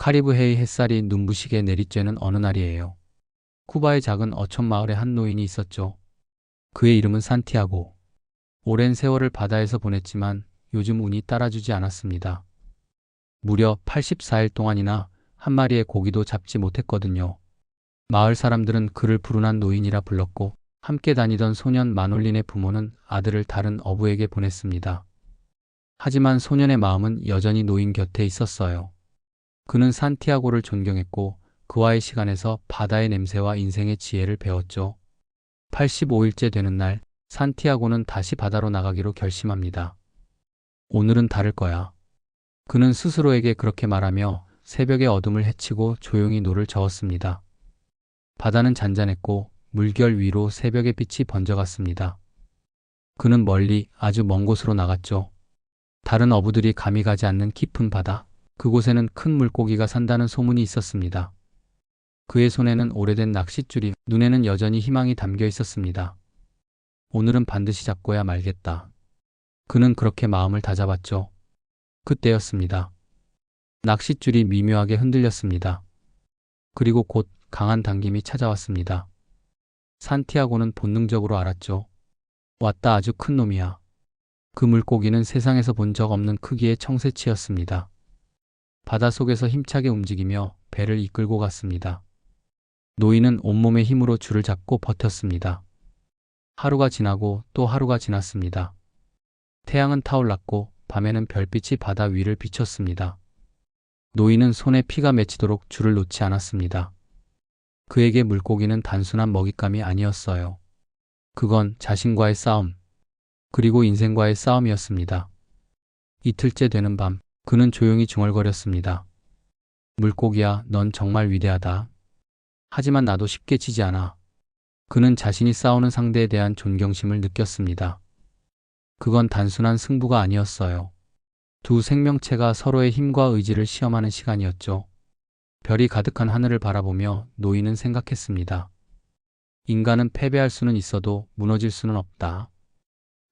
카리브해의 햇살이 눈부시게 내리쬐는 어느 날이에요. 쿠바의 작은 어촌 마을에 한 노인이 있었죠. 그의 이름은 산티아고. 오랜 세월을 바다에서 보냈지만 요즘 운이 따라주지 않았습니다. 무려 84일 동안이나 한 마리의 고기도 잡지 못했거든요. 마을 사람들은 그를 불운한 노인이라 불렀고 함께 다니던 소년 마놀린의 부모는 아들을 다른 어부에게 보냈습니다. 하지만 소년의 마음은 여전히 노인 곁에 있었어요. 그는 산티아고를 존경했고 그와의 시간에서 바다의 냄새와 인생의 지혜를 배웠죠. 85일째 되는 날, 산티아고는 다시 바다로 나가기로 결심합니다. 오늘은 다를 거야. 그는 스스로에게 그렇게 말하며 새벽의 어둠을 헤치고 조용히 노를 저었습니다. 바다는 잔잔했고 물결 위로 새벽의 빛이 번져갔습니다. 그는 멀리 아주 먼 곳으로 나갔죠. 다른 어부들이 감히 가지 않는 깊은 바다. 그곳에는 큰 물고기가 산다는 소문이 있었습니다. 그의 손에는 오래된 낚싯줄이, 눈에는 여전히 희망이 담겨 있었습니다. 오늘은 반드시 잡고야 말겠다. 그는 그렇게 마음을 다잡았죠. 그때였습니다. 낚싯줄이 미묘하게 흔들렸습니다. 그리고 곧 강한 당김이 찾아왔습니다. 산티아고는 본능적으로 알았죠. 왔다 아주 큰 놈이야. 그 물고기는 세상에서 본 적 없는 크기의 청새치였습니다. 바닷속에서 힘차게 움직이며 배를 이끌고 갔습니다. 노인은 온몸의 힘으로 줄을 잡고 버텼습니다. 하루가 지나고 또 하루가 지났습니다. 태양은 타올랐고 밤에는 별빛이 바다 위를 비췄습니다. 노인은 손에 피가 맺히도록 줄을 놓지 않았습니다. 그에게 물고기는 단순한 먹잇감이 아니었어요. 그건 자신과의 싸움, 그리고 인생과의 싸움이었습니다. 이틀째 되는 밤, 그는 조용히 중얼거렸습니다. 물고기야, 넌 정말 위대하다. 하지만 나도 쉽게 지지 않아. 그는 자신이 싸우는 상대에 대한 존경심을 느꼈습니다. 그건 단순한 승부가 아니었어요. 두 생명체가 서로의 힘과 의지를 시험하는 시간이었죠. 별이 가득한 하늘을 바라보며 노인은 생각했습니다. 인간은 패배할 수는 있어도 무너질 수는 없다.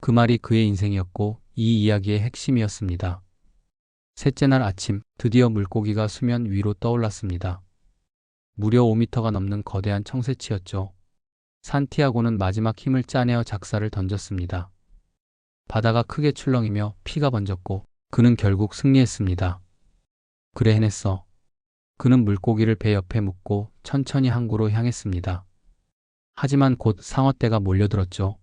그 말이 그의 인생이었고 이 이야기의 핵심이었습니다. 셋째 날 아침 드디어 물고기가 수면 위로 떠올랐습니다. 무려 5미터가 넘는 거대한 청새치였죠. 산티아고는 마지막 힘을 짜내어 작사를 던졌습니다. 바다가 크게 출렁이며 피가 번졌고 그는 결국 승리했습니다. 그래 해냈어. 그는 물고기를 배 옆에 묻고 천천히 항구로 향했습니다. 하지만 곧 상어떼가 몰려들었죠.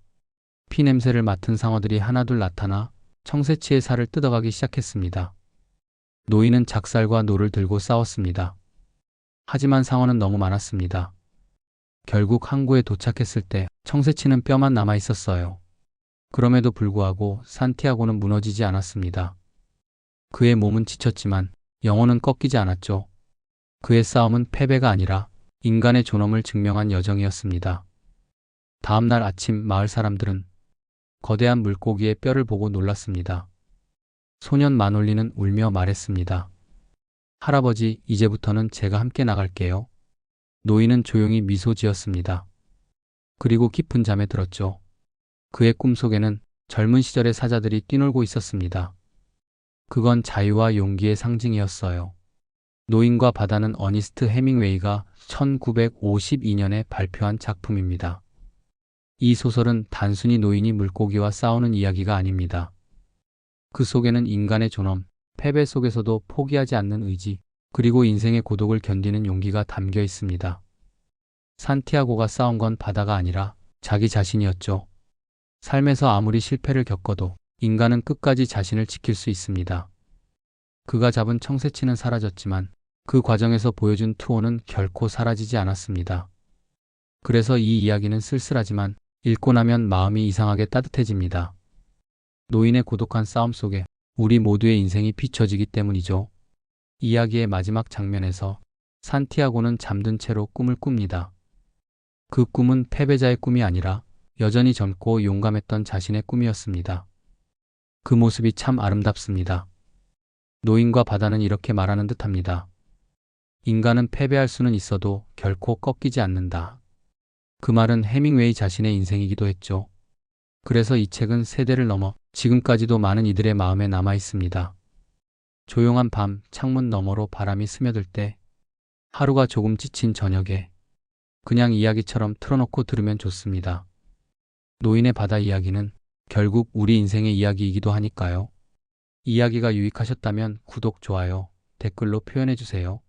피 냄새를 맡은 상어들이 하나둘 나타나 청새치의 살을 뜯어가기 시작했습니다. 노인은 작살과 노를 들고 싸웠습니다. 하지만 상어는 너무 많았습니다. 결국 항구에 도착했을 때 청새치는 뼈만 남아 있었어요. 그럼에도 불구하고 산티아고는 무너지지 않았습니다. 그의 몸은 지쳤지만 영혼은 꺾이지 않았죠. 그의 싸움은 패배가 아니라 인간의 존엄을 증명한 여정이었습니다. 다음 날 아침 마을 사람들은 거대한 물고기의 뼈를 보고 놀랐습니다. 소년 마놀리는 울며 말했습니다. 할아버지, 이제부터는 제가 함께 나갈게요. 노인은 조용히 미소 지었습니다. 그리고 깊은 잠에 들었죠. 그의 꿈속에는 젊은 시절의 사자들이 뛰놀고 있었습니다. 그건 자유와 용기의 상징이었어요. 노인과 바다는 어니스트 해밍웨이가 1952년에 발표한 작품입니다. 이 소설은 단순히 노인이 물고기와 싸우는 이야기가 아닙니다. 그 속에는 인간의 존엄, 패배 속에서도 포기하지 않는 의지, 그리고 인생의 고독을 견디는 용기가 담겨 있습니다. 산티아고가 싸운 건 바다가 아니라 자기 자신이었죠. 삶에서 아무리 실패를 겪어도 인간은 끝까지 자신을 지킬 수 있습니다. 그가 잡은 청새치는 사라졌지만 그 과정에서 보여준 투혼은 결코 사라지지 않았습니다. 그래서 이 이야기는 쓸쓸하지만 읽고 나면 마음이 이상하게 따뜻해집니다. 노인의 고독한 싸움 속에 우리 모두의 인생이 비춰지기 때문이죠. 이야기의 마지막 장면에서 산티아고는 잠든 채로 꿈을 꿉니다. 그 꿈은 패배자의 꿈이 아니라 여전히 젊고 용감했던 자신의 꿈이었습니다. 그 모습이 참 아름답습니다. 노인과 바다는 이렇게 말하는 듯 합니다. 인간은 패배할 수는 있어도 결코 꺾이지 않는다. 그 말은 해밍웨이 자신의 인생이기도 했죠. 그래서 이 책은 세대를 넘어 지금까지도 많은 이들의 마음에 남아 있습니다. 조용한 밤 창문 너머로 바람이 스며들 때 하루가 조금 지친 저녁에 그냥 이야기처럼 틀어놓고 들으면 좋습니다. 노인의 바다 이야기는 결국 우리 인생의 이야기이기도 하니까요. 이야기가 유익하셨다면 구독, 좋아요, 댓글로 표현해 주세요.